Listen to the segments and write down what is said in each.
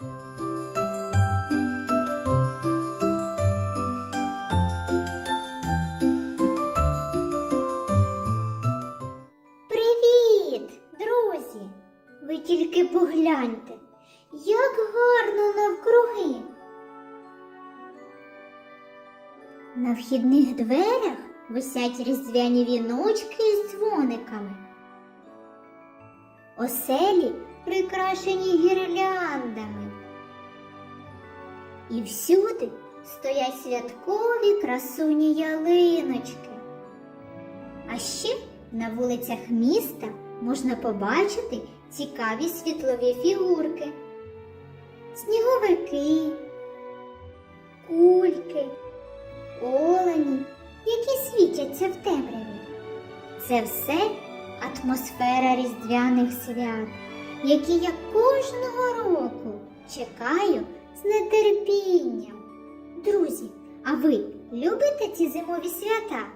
Привіт, друзі! Ви тільки погляньте, як гарно навкруги. На вхідних дверях висять різдвяні віночки із дзвониками. Оселі прикрашені гірляндами. І всюди стоять святкові красуні ялиночки. А ще на вулицях міста можна побачити цікаві світлові фігурки, сніговики, кульки, олені, які світяться в темряві. Це все атмосфера різдвяних свят, які я кожного року чекаю з нетерпінням. Друзі, а ви любите ці зимові свята?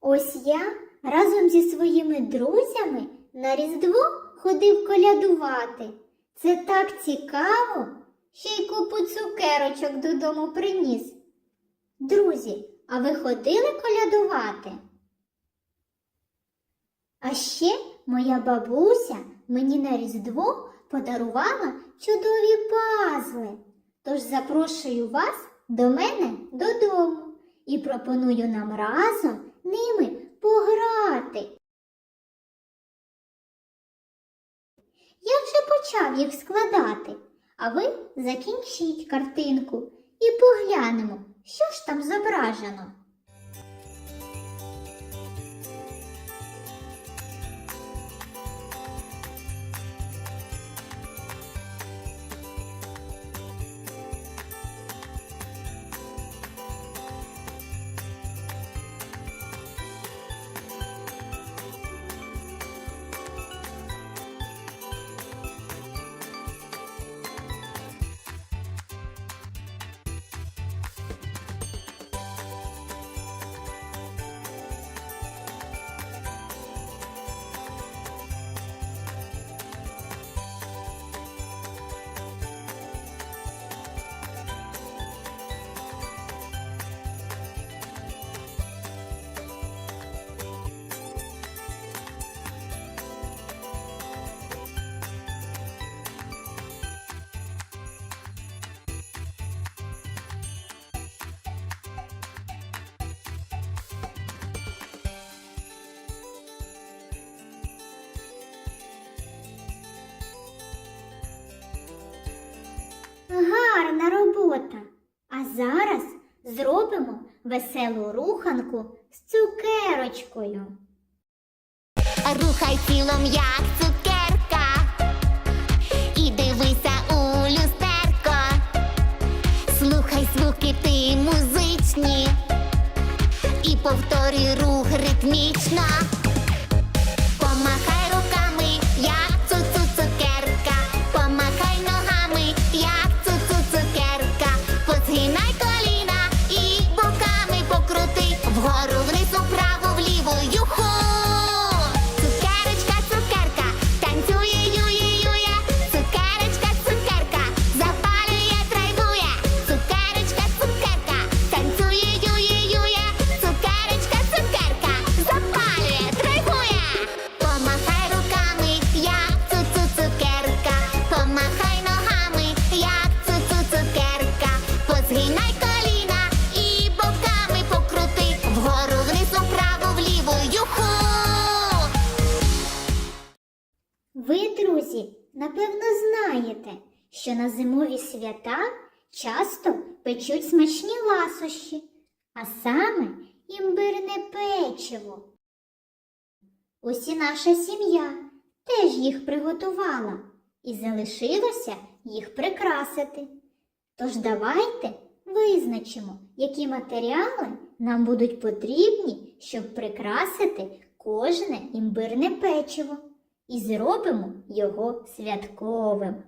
Ось я разом зі своїми друзями на Різдво ходив колядувати. Це так цікаво, ще й купу цукерочок додому приніс. Друзі, а ви ходили колядувати? А ще моя бабуся мені на Різдво подарувала чудові пазли. Тож запрошую вас до мене додому і пропоную нам разом ними пограти. Я вже почав їх складати, а ви закінчіть картинку і поглянемо, що ж там зображено. Гарна робота. А зараз зробимо веселу руханку з цукерочкою. Рухай тілом, як цукерка, що на зимові свята часто печуть смачні ласощі, а саме імбирне печиво. Ось і наша сім'я теж їх приготувала і залишилося їх прикрасити. Тож давайте визначимо, які матеріали нам будуть потрібні, щоб прикрасити кожне імбирне печиво і зробимо його святковим.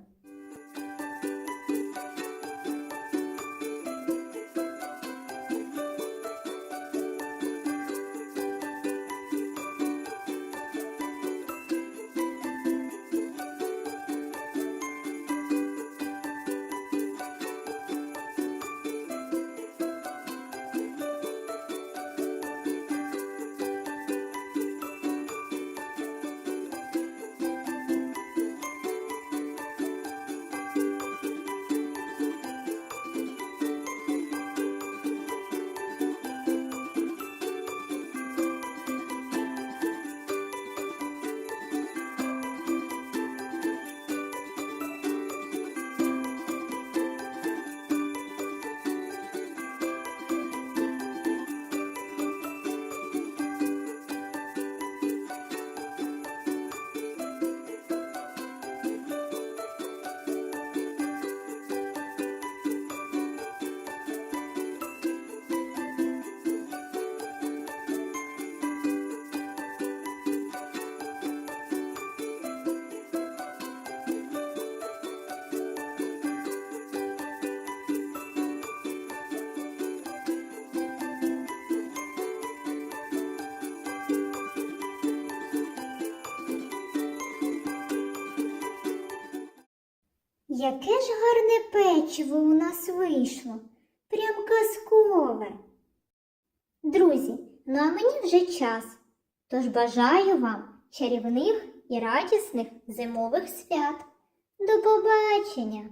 Яке ж гарне печиво у нас вийшло, прям казкове. Друзі, ну а мені вже час. Тож бажаю вам чарівних і радісних зимових свят. До побачення!